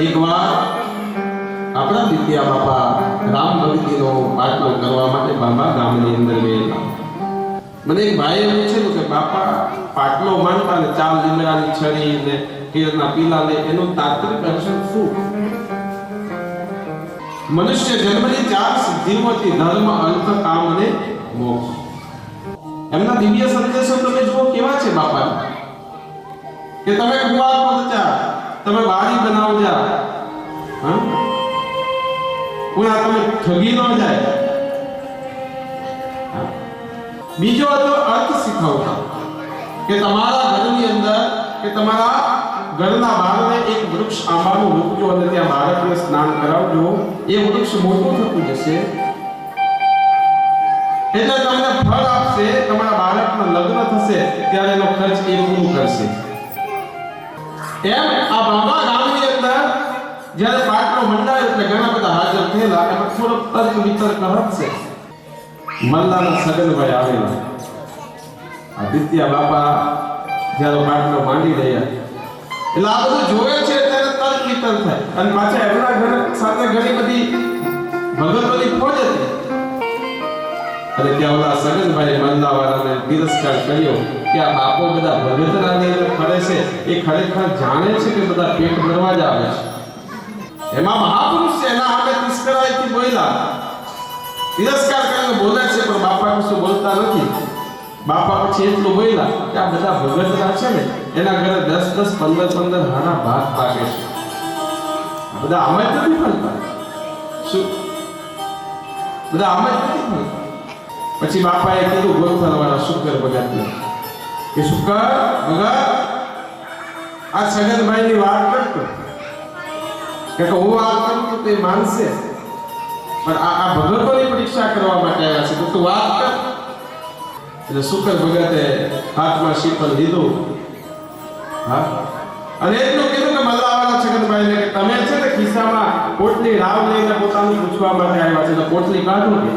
એકવાર આપણા દિત્યા બાપા રામ ભક્તિનો પાટલો કરવા માટે બાબા ગામની અંદર ગયેલા. મને એક ભાઈએ પૂછેલું કે, બાપા, પાટલો માંડતા ને ચાલ લીમડાની છરી ને કેરના પીલા લે એનું તાત્વિક અર્થ શું? મનુષ્ય જન્મની ચાર સિદ્ધિઓથી ધર્મ, અર્થ, કામ અને મોક્ષ. એમના દિવ્ય સંદેશો તમે જુઓ કેવા છે બાપા? કે તમે કુવા ખોદજા તમે બારી બનાવજા હા? આ તમે ઠગી ન જાય. બીજો હતો અર્થ શીખવતા કે તમારા ઘરની અંદર કે તમારા ઘરના બારને એક વૃક્ષ આંબાનું મૂકજો અને ત્યાં બાળકને સ્નાન કરાવજો, એ વૃક્ષ મોટું થતું જશે. એટલે તમને ફળ આપશે, તમારા બાળકનું લગ્ન થશે, ત્યારે એનો ખર્ચ એ પૂરું કરશે. એમ? આ બાબા ગામની અંદર જ્યારે પાટલો મંડાયો એટલે ઘણા બધા હાજર થયેલા, અને થોડો તર્ક વિતર્ક હશે. મલ્લાના સગનભાઈ આવેલા. આદિત્ય બાપા જ્યારે પાટલો માંડી રહ્યા. એટલે આ બધું જોવે છે, ત્યારે તર્ક વિતર્ક થાય. અને પાછા એમના ઘર સાથે ઘણી બધી ભગતોની ખોજ હતી. અને ત્યાં ઓલા સગનભાઈ મલ્લાવાળાને તિરસ્કાર કર્યો. કે આ બાપો બધા ભગતરાની અંદર ફરે છે, એ ખરેખર જાણે છે કે બધા પેટ ભરવા જ આવે છે? એમાં મહાપુરુષ છે, એના સામે તિસ્કરાઈથી બોલ્યા. તિરસ્કાર કરીને બોલે છે, પણ બાપા કશું બોલતા નથી. બાપા પછી એટલું બોલ્યા કે આ બધા ભગતરા છે ને, એના ઘરે દસ દસ, પંદર પંદર હાના ભાગ પાકે છે. બધા આમ જ નથી ફરતા. શું? બધા આમ જ નથી ફરતા. પછી બાપાએ કીધું ગોરખરવાળા શુકર ભગતને કે શુકર ભગત, આ સગનભાઈની વાત કરતો કે હું વાત કરું તો તે માનશે. પણ આ આ ભગતોની પરીક્ષા કરવા માટે આવ્યા છે, તો વાત કર. એટલે શુકર ભગતે? હાથમાં શીતલ લીધું. હા? અને એટલું કીધું કે મલ્લાવાળા છગનભાઈને કે તમે છે ને ખિસ્સામાં પોટલી રાવ લઈને પોતાનું પૂછવા માટે આવ્યા છે, તો પોટલી કાઢું કે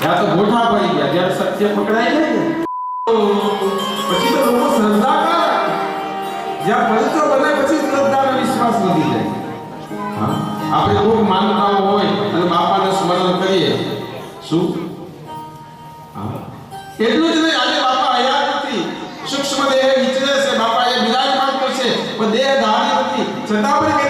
ત્યાં તો ગોઠા પડી ગયા. જ્યારે સત્ય પકડાઈ જાય ને, પછી તો લોકો શ્રદ્ધા કરે. જ્યાં પવિત્ર બને પછી શ્રદ્ધાનો વિશ્વાસ વધી જાય. આપણે ખૂબ માનતા હોય અને બાપાને સ્મરણ કરીએ. શું? હા? એટલું જ નહીં, આજે બાપા હયાત નથી. સૂક્ષ્મ દેહ વિચરે છે બાપા એ બિરાજમાન છે પણ દેહ ધારી નથી. છતાં પણ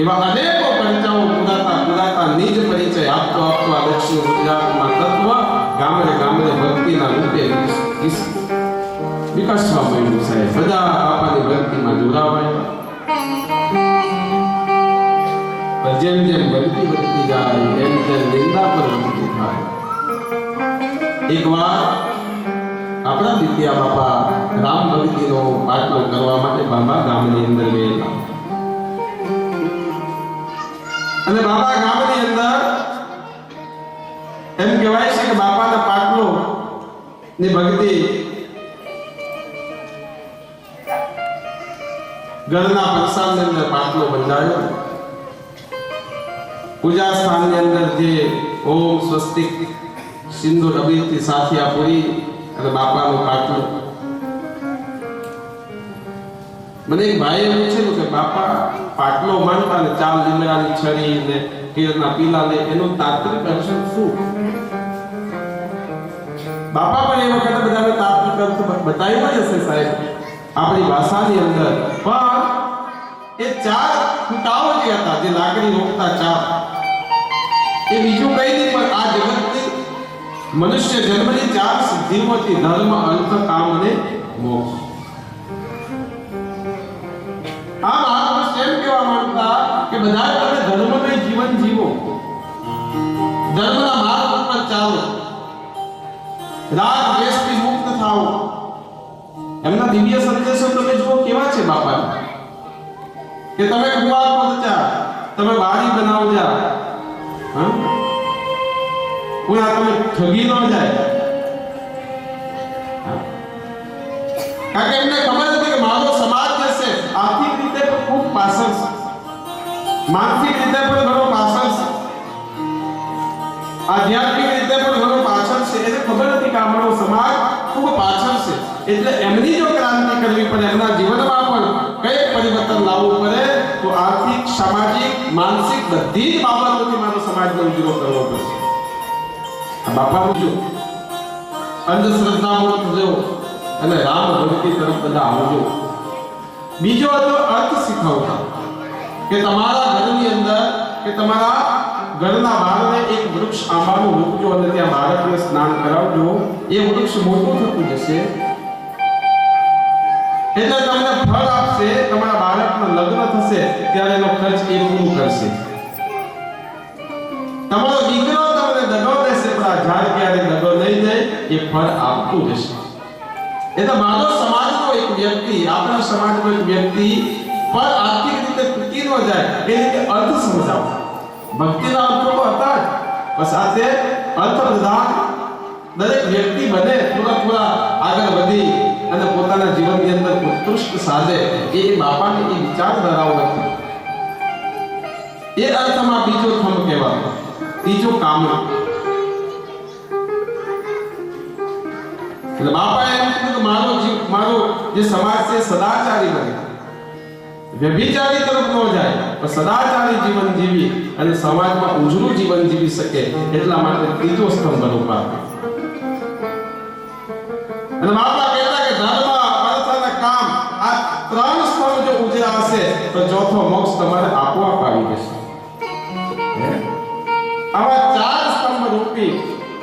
એવા અનેકો પરિચયો પુરાતા પુરાતા નિજ પરિચય આપતો આપતો આ દક્ષિણ ગુજરાતમાં તત્વ ગામડે ગામડે ભક્તિના રૂપે વિકસવા માંડ્યું સાહેબ. બધા આપણી ભક્તિમાં જોડાવાય જેમ જેમ ભક્તિ વધતી જાય, એમ તેમ નિંદા પણ વધતી થાય. એકવાર આપણા દિત્યા બાપા રામ ભક્તિનો પાટલો કરવા માટે બાબા ગામની અંદર ગયેલા. અને બાબા ગામની અંદર એમ કહેવાય છે કે બાપાના પાટલો ની ભક્તિ ઘરના પ્રસાદની અંદર પાટલો બંધાયો. પૂજા સ્થાનની અંદર જે ઓમ સ્વસ્તિક સિંધુ રબીથી સાથિયા પૂરી અને બાપાનો પાટલો. મને એક ભાઈએ પૂછેલું કે, બાપા પાટલો માંડતા ને ચાલ લીમડાની છરી ને કેરના પીલા ને એનું તાત્વિક અર્થ શું? બાપા પણ એ વખતે બધાને તાત્વિક અર્થ બતાવ્યો જ હશે સાહેબ. આપણી ભાષાની અંદર. પણ એ ચાર ખૂટાઓ જે હતા, જે લાકડી રોકતા ચાર, એ બીજું કઈ નહીં, પણ આ જગતની મનુષ્ય જન્મની ચાર સિદ્ધિઓથી ધર્મ અર્થ કામ અને મોક્ષ. બધા તમે ધર્મમય જીવન જીવો. ધર્મના માર્ગ ઉપર ચાલો. રાગ દ્વેષથી મુક્ત થાઓ. એમના દિવ્ય સંદેશો તમે જુઓ કેવા છે બાપા કે તમે કુવા ખોદજા તમે બારી બનાવજા. હા? ઉના તમે ઠગી ન જાય. હા? કારણ કે એમને ખબર હતી કે મારો સમાજ જે છે, આર્થિક રીતે પણ ખૂબ પાછળ છે. માનસિક રીતે પણ ઘણો પાછળ છે. આધ્યાત્મિક રીતે પણ ઘણો પાછળ છે. એને ખબર હતી કે આપણો સમાજ ખૂબ પાછળ છે. એટલે એમની જો ક્રાંતિ કરવી પડે, એમના જીવનમાં પણ કઈ પરિવર્તન લાવવું પડે, તો આર્થિક, સામાજિક, માનસિક બધી જ બાબતોથી મારો સમાજનો ઉજરો કરવો પડશે. આ બાપા જો અંધશ્રદ્ધા મુક્ત જો અને રામ ભક્તિ તરફ બધા આવજો. બીજો હતો અર્થ શીખવતા. કે તમારા ઘરની અંદર કે તમારા ઘરના બાળને એક વૃક્ષ આંબાનું રોપજો અને ત્યાં બાળકને સ્નાન કરાવજો એ વૃક્ષ મોટું થતું જશે એટલે તમને ફળ આપશે તમારા બાળકનું લગ્ન થશે ત્યારે એનો ખર્ચ એ પૂરું કરશે તમારો દીકરો તમને દગો દેશે પણ આ ઝાડ ક્યારે દગો નહીં દે એ ફળ આપતું જશે એટલે માનવ સમાજનો એક વ્યક્તિ આપણા સમાજનો એક વ્યક્તિ પર આર્થિક રીતે તૂટી ન જાય એ રીતે અર્થ સમજાવો ભક્તિના અર્થો તો હતા જ પણ સાથે અર્થ પ્રધાન દરેક વ્યક્તિ બને થોડા થોડા આગળ વધી અને પોતાના જીવનની અંદર ઉત્કૃષ્ટ સાધે, એ બાપાની એ વિચારધારાઓ હતી એ અર્થમાં બીજો થંભ કહેવાતો ત્રીજો કામ એટલે બાપાએ એમ કીધું કે મારો જીવ, મારો જે સમાજ છે સદાચારી બને. વ્યભિચારી તરફ ન જાય, પણ સદાચારી જીવન જીવી અને સમાજમાં ઉજળું જીવન જીવી શકે એટલા માટે ત્રીજો સ્તંભ રૂપા અને બાપા કહેતા કે ધર્મ, અર્થ અને કામ આ ત્રણ સ્તંભ જો ઉજળા હશે, તો ચોથો મોક્ષ તમારે આપોઆપ આવી જશે. આવા ચાર સ્તંભ રૂપી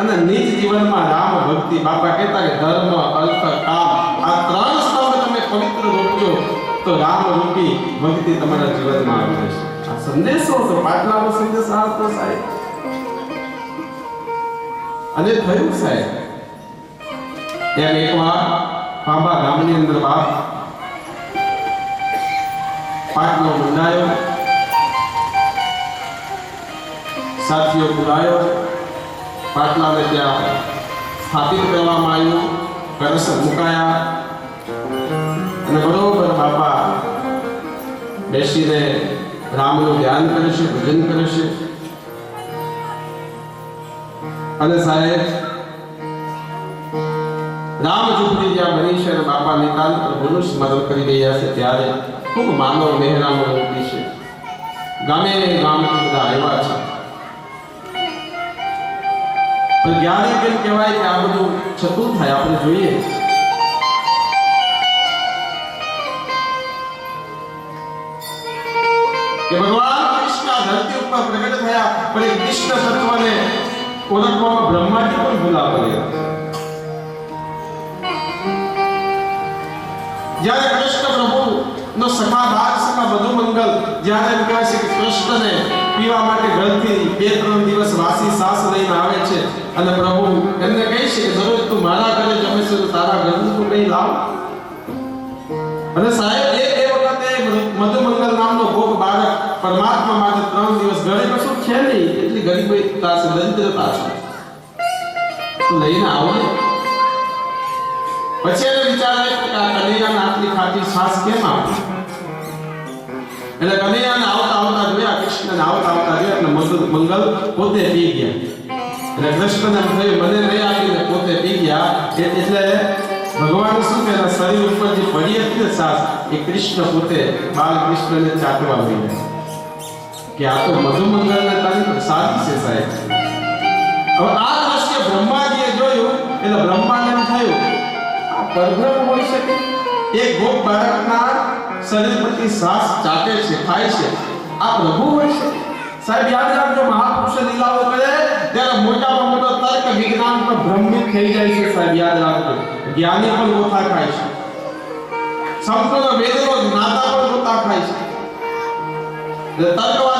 અને નિજ જીવનમાં રામ ભક્તિ, બાપા કહેતા કે ધર્મ, અર્થ, કામ આ ત્રણ સ્તંભ તમે પવિત્ર રૂપજો. તો રામ રૂપી ભક્તિ તમારા જીવનમાં આવી જશે આ સંદેશો તો પાટલાનો સંદેશ આ હતો સાહેબ અને થયું સાહેબ એમ એકવાર પાંબા ગામની અંદર બાપ પાટલો બંધાયો સાથીઓ બોલાયો પાટલાને ત્યાં સ્થાપિત કરવામાં આવ્યું કળશ મુકાયા. અને બરોબર બાપા. બેસીને રામનું ધ્યાન કરે છે, ભજન કરે છે. અને સાહેબ, રામ ઝૂંપડી જ્યાં બની છે અને બાપા નિતાંત પ્રભુનું સ્મરણ કરી રહ્યા છે, ત્યારે ખૂબ માનવ મહેરામણ મૂકી છે. ગામે ગામથી બધા આવ્યા છે. પણ જ્ઞાની કેમ કહેવાય કે આ બધું છતું થાય, આપણે જોઈએ. કે ભગવાન, કૃષ્ણ ધરતી ઉપર પ્રગટ થયા, પણ એ કૃષ્ણ તત્વને ઓળખવામાં બ્રહ્માજી પણ ભૂલા પડ્યા જ્યારે કૃષ્ણ પ્રભુ નો સખા ભાગ સખા બધું મંગલ, જ્યારે એમ કહેવાય છે કે કૃષ્ણને પીવા માટે ઘરથી બે, ત્રણ દિવસ વાસી સાસ લઈને આવે છે અને પ્રભુ એમને કહે છે કે જરૂર તું મારા ઘરે જમે છે તો તારા ઘરનું તું નહીં લાવ. અને સાહેબ એ વખતે મધુમંગલ નામનો પરમાત્મા માટે ત્રણ દિવસ ઘરે કશું છે નહીં એટલી ગરીબતા છે દરિદ્રતા છે તો લઈને આવો ને પછી એને વિચાર આવ્યો કે આ કનૈયાને આટલી ખાટી છાશ કેમ આપી એટલે કનૈયાને આવતા આવતા જોયા કૃષ્ણને આવતા આવતા જોયા એટલે મંગલ મંગલ પોતે પી ગયા એટલે કૃષ્ણને એમ થયું મને નહીં આપીને પોતે પી ગયા એ- એટલે ભગવાન શું કે એના શરીર ઉપર જે પડી હતી ને છાશ એ કૃષ્ણ પોતે બાલ કૃષ્ણને ચાટવા માંડ્યા કે આ તો મધુમંગલને તારી પ્રસાદી છે સાહેબ. હવે આ દ્રશ્ય બ્રહ્માજીએ જોયું, એટલે બ્રહ્માને એમ થયું. આ પરબ્રહ્મ હોઈ શકે એક ગોપ બાળકના શરીર પરથી શ્વાસ ચાટે છે, ખાય છે. આ પ્રભુ હોય છે. સાહેબ, યાદ રાખજો, મહાપુરુષ લીલાઓ કરે ત્યારે મોટામાં મોટો તર્ક વિજ્ઞાન પણ ભ્રમિત થઈ જાય છે, સાહેબ, યાદ રાખજો. જ્ઞાની પણ ઓછા ખાય છે. સંપૂર્ણ વેદનો જ્ઞાતા પણ ઓછા ખાય છે. તર્કવાદી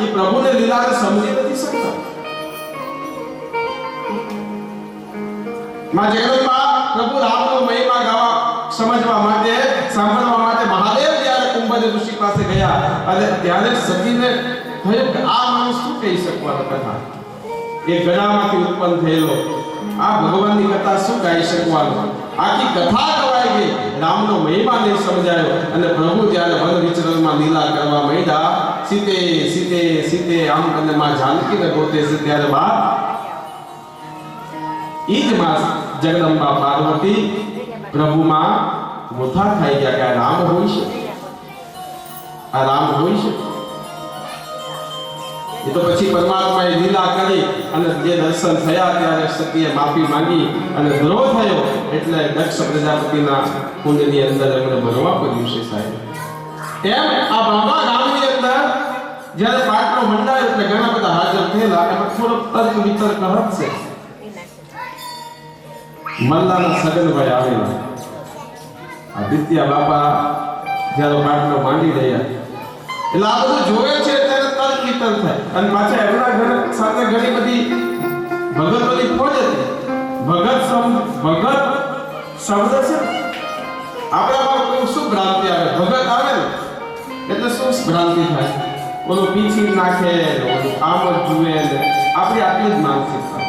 એ પ્રભુને લીલાને સમજી નથી શકતા. માં જગદંબા પ્રભુ રામનો મહિમા ગાવા, સમજવા માટે, સાંભળવા માટે મહાદેવ જ્યારે કુંભજ ઋષિ પાસે ગયા, અને ત્યારે સતીને થયું કે આ માણસ શું કહી શકવાનો કથા? એ ગળામાંથી ઉત્પન્ન થયેલો. આ ભગવાનની કથા શું ગાઈ શકવાનો? આખી કથા ગવાઈ ગઈ. રામનો મહિમા નહીં સમજાયો અને પ્રભુ જ્યારે વન વિચરણમાં લીલા કરવા માંડ્યા. સીતે સીતે સીતે આમ અને માં જાનકીને ગોતે છે ત્યારે બાદ ઈ જ માં જગદંબા પાર્વતી પ્રભુમાં મોથા થઈ ગયા કે રામ હોય છે? આ રામ હોય છે? એ તો પછી પરમાત્માએ લીલા કરી અને જે દર્શન થયા ત્યારે સતીએ માફી માંગી અને દ્રોહ થયો એટલે દક્ષ પ્રજાપતિના કુંડની અંદર એમણે ભરવા પડ્યું છે સાહેબ. એમ આ બાબા અંદર જ્યારે પાટલો મંડાયો એટલે ઘણા બધા હાજર થયેલા એમાં થોડો તર્ક વિતર્ક હશે મલ્લાના સગનભાઈ આવેલા. આદિત્ય બાપા જ્યારે પાટલો માંડી રહ્યા. એટલે આ બધું જોવે છે ત્યારે તર્ક વિતર્ક થાય. અને પાછા એમના ઘર સાથે ઘણી બધી ભગતોની ફોજ હતી. ભગત સમ ભગત શબ્દ છે ને, આપણામાં કોઈ શું ભ્રાંતિ આવે. ભગત આવે ને એટલે શું ભ્રાંતિ થાય. ઓલો પીછી નાખે આમ જ જુએ ને આપણી આટલી જ માનસિકતા.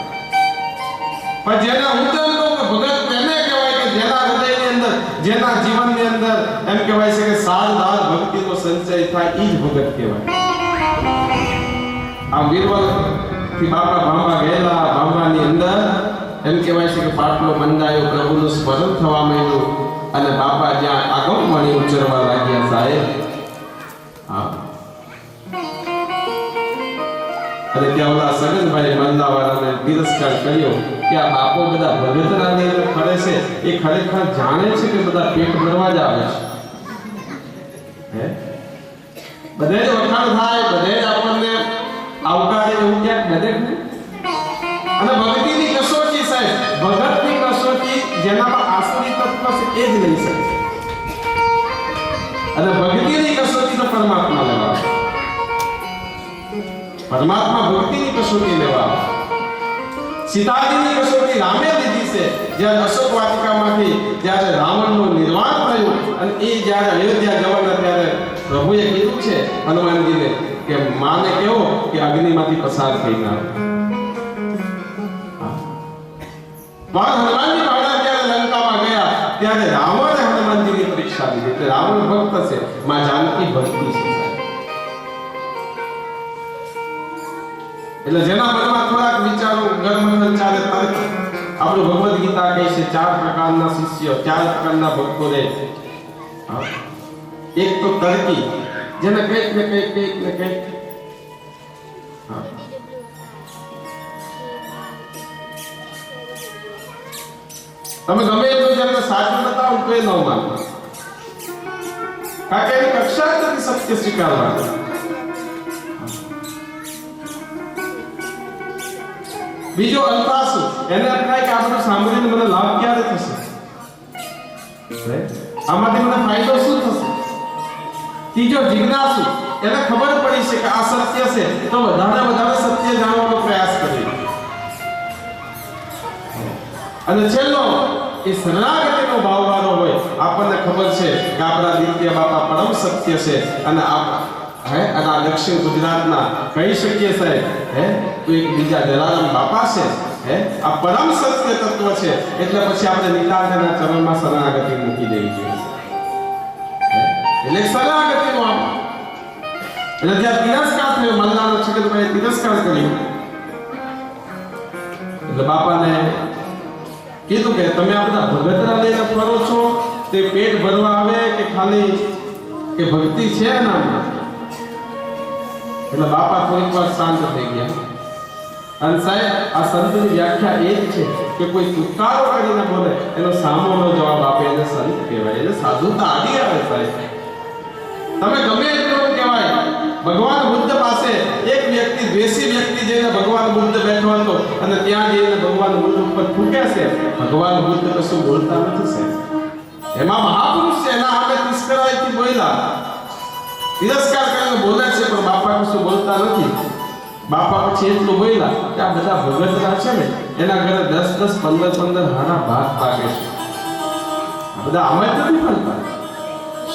પણ જેના હું તો કે ભગત તેને કહેવાય કે જેના હૃદયની અંદર, જેના જીવનની અંદર એમ કહેવાય છે કે સારદાર ભક્તિનો સંચય થાય એ જ ભગત કહેવાય. આ વીરવલથી બાપા ભાંબા ગયેલા ભાંબાની અંદર એમ કહેવાય છે કે પાટલો બંધાયો, પ્રભુનું સ્મરણ થવા માંડ્યું અને બાપા જ્યાં આગમવાણી ઉચ્ચરવા લાગ્યા સાહેબ અને ત્યાં ઓલા સગનભાઈ મલ્લાવાળાને તિરસ્કાર કર્યો કે આ બાપો બધા ભગતના અંદર ફરે છે એ ખરેખર જાણે છે કે બધા પેટ ભરવા જ આવે છે હે બધે જ વખાણ થાય, બધે જ આપણને આવકારે એવું ક્યાંક બધે જ. અને ભક્તિની કસોટી સાહેબ, ભગતની કસોટી જેનામાં આસરી તત્વ છે એ જ લઈ શકે અને ભક્તિની કસોટી તો પરમાત્મા લેવા. પરમાત્મા ભક્તિની કસોટી લેવા. સીતાજીની કસોટી રામે લીધી છે. જ્યારે અશોક વાટિકામાંથી જ્યારે રાવણનું નિર્વાણ થયું અને એ જ્યારે અયોધ્યા જવાના ત્યારે પ્રભુએ કીધું છે, હનુમાનજીને કે માને કેવો કે અગ્નિમાંથી પસાર થઈ ના પણ હનુમાનજી મહારાજ જ્યારે લંકામાં ગયા, ત્યારે રાવણે હનુમાનજીની પરીક્ષા લીધી. રાવણ ભક્ત છે, માં જાનકી ભક્તિ છે. એટલે જેના મનમાં થોડાક વિચારો ગર્મન ચાલે તર્ક આપણું ભગવદ ગીતા કહે છે, ચાર પ્રકારના શિષ્યો, ચાર પ્રકારના ભક્તોને હા. એક તો તર્કી જેને કંઈક ને કંઈક કંઈક ને કંઈક હા. તમે ગમે એટલું જેમને સાચું બતાવો તો એ ન માનો કારણ કે એની કક્ષા જ નથી સત્ય સ્વીકારવાની બીજો અલ્પાસુ. એને એમ કે આપણે સાંભળીને મને લાભ ક્યારે થશે? આમાંથી મને ફાયદો શું થશે? ત્રીજો જિજ્ઞાસુ. એને ખબર પડી છે કે આ સત્ય છે. તો વધારે વધારે સત્ય જાણવાનો પ્રયાસ કરે અને છેલ્લો, એ શરણાગતિનો ભાવવાનો હોય, આપણને ખબર છે કે આપણા દિત્ય બાપા પરમ સત્ય છે અને આપ હે? આ દક્ષિણ ગુજરાતના કહી શકીએ સાહેબ, હે? તો એક બીજા જલારામ બાપા છે, હે? આ પરમ સત્ય તત્વ છે. એટલે પછી આપણે નિતાંતના ચરણમાં શરણાગતિ મૂકી દેવી જોઈએ? એટલે શરણાગતિનો આપ એટલે જ્યાં તિરસ્કાર થયો, મલ્લાનો તમે તિરસ્કાર કર્યો. એટલે બાપાને કીધું કે તમે આ બધા ભગતરા લઈને ફરો છો, તે પેટ ભરવા આવે કે ખાલી કે ભક્તિ છે એનામાં? એટલે બાપા થોડીક વાર શાંત થઈ ગયા. અને સાહેબ, આ સંતની વ્યાખ્યા એ જ છે કે કોઈ તુકારો કરીને બોલે, એનો સામોનો જવાબ આપે એને સંત કહેવાય, એને સાધુતા આડી આવે સાહેબ. તમે ગમે એટલું કહેવાય, ભગવાન બુદ્ધ પાસે એક વ્યક્તિ, દ્વેષી વ્યક્તિ જઈને ભગવાન બુદ્ધ બેઠો હતો અને ત્યાં જઈને ભગવાન બુદ્ધ ઉપર થૂકે છે. ભગવાન બુદ્ધ કશું બોલતા નથી સાહેબ. એમાં મહાપુરુષ છે, એના આપણે તિસ્કરાયથી બોલ્યા. તિરસ્કાર કરીને બોલે છે, પણ બાપા કશું બોલતા નથી? બાપા પછી એટલું બોલ્યા કે આ બધા ભગતના છે ને, એના ઘરે દસ દસ, પંદર પંદર હાના ભાત પાકે છે. બધા અમે નથી ભણતા.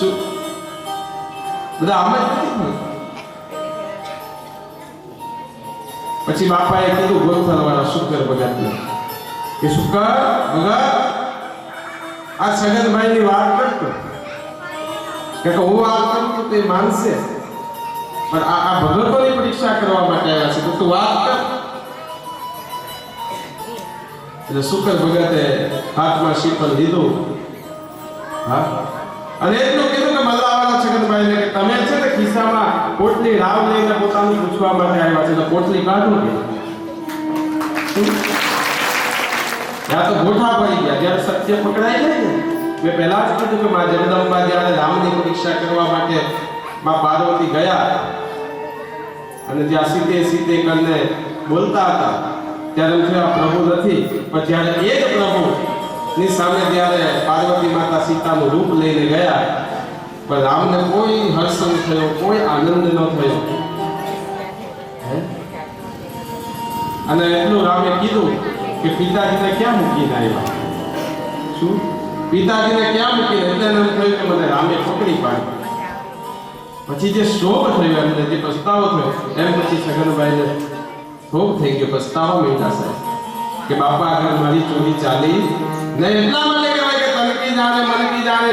શું? બધા અમે નથી ભણતા. પછી બાપાએ કીધું ગોથલ શુકર ભગતને. કે, શુકર, ભગત, આ છગનભાઈની વાત કરતો કે હું કરું તો તે માનશે. પણ આ આ ભગતોની પરીક્ષા કરવા માટે આવ્યા છે. તો તું વાત કર. એટલે શુકર ભગતે હાથમાં શીતલ લીધું. હા? અને એટલું કીધું કે મલ્લાવાળા છગનભાઈને કે તમે છે ને ખિસ્સામાં પોટલી રાવ લઈને પોતાનું પૂછવા માટે આવ્યા છે. તો પોટલી કાઢો કે ત્યાં તો ગોઠા પડી ગયા. જ્યારે સત્ય પકડાઈ જાય ને. મેં પહેલા જ કીધું કે મારા જગદંબા જ્યારે રામની પરીક્ષા કરવા માટે મા પાર્વતી ગયા, અને જ્યાં સીતે સીતે કરીને બોલતા હતા, ત્યારે હું આ પ્રભુ નથી, પણ જ્યારે એ જ પ્રભુ ની સામે જ્યારે પાર્વતી માતા સીતાનું રૂપ લઈને ગયા, પણ રામને કોઈ હર્ષ ન થયો, કોઈ આનંદ ન થયો? અને એટલું રામે કીધું કે પિતાજીને ક્યાં મૂકીને આવ્યા? શું? પિતાજીને ક્યાં મૂકીને? એટલે એને થયું કે મને રામે પકડી પાડી. પછી જે શોક થયો એમને જે પસ્તાવો થયો, એમ પછી છગનભાઈને શોક થઈ ગયો, પસ્તાવો મીઠા સાહેબ. કે બાપા આગળ મારી ચોરી ચાલી, ને એટલા માટે કહેવાય કે તનકી જાણે મનકી જાણે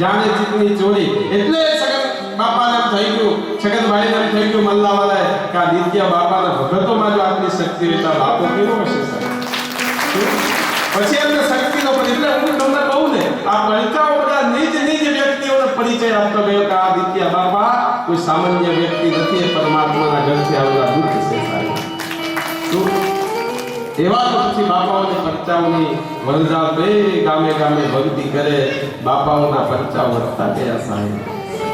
જાણે ચીતની ચોરી. એટલે છગન બાપાને થઈ ગયું, છગનભાઈને એમ થઈ ગયું મલ્લાવાલાએ કે આ દિત્યા બાપાના ભગતોમાં જો આટલી શક્તિ હોય બાપો કેવો હશે સાહેબ? પછી એમને શક્તિનો પરિચય એટલે હું તમને કહું ને આ પરિચયો બધા નિજ પરિચય આપતો ગયો કે આ દિત્યા બાપા કોઈ સામાન્ય વ્યક્તિ નથી પરમાત્માના ઘરથી આવતા દુઃખ છે સાહેબ? એવા પછી બાપાઓની પરચાઓની વરદાન બે ગામે ગામે ભક્તિ કરે, બાપાઓના પરચાઓ વધતા ગયા સાહેબ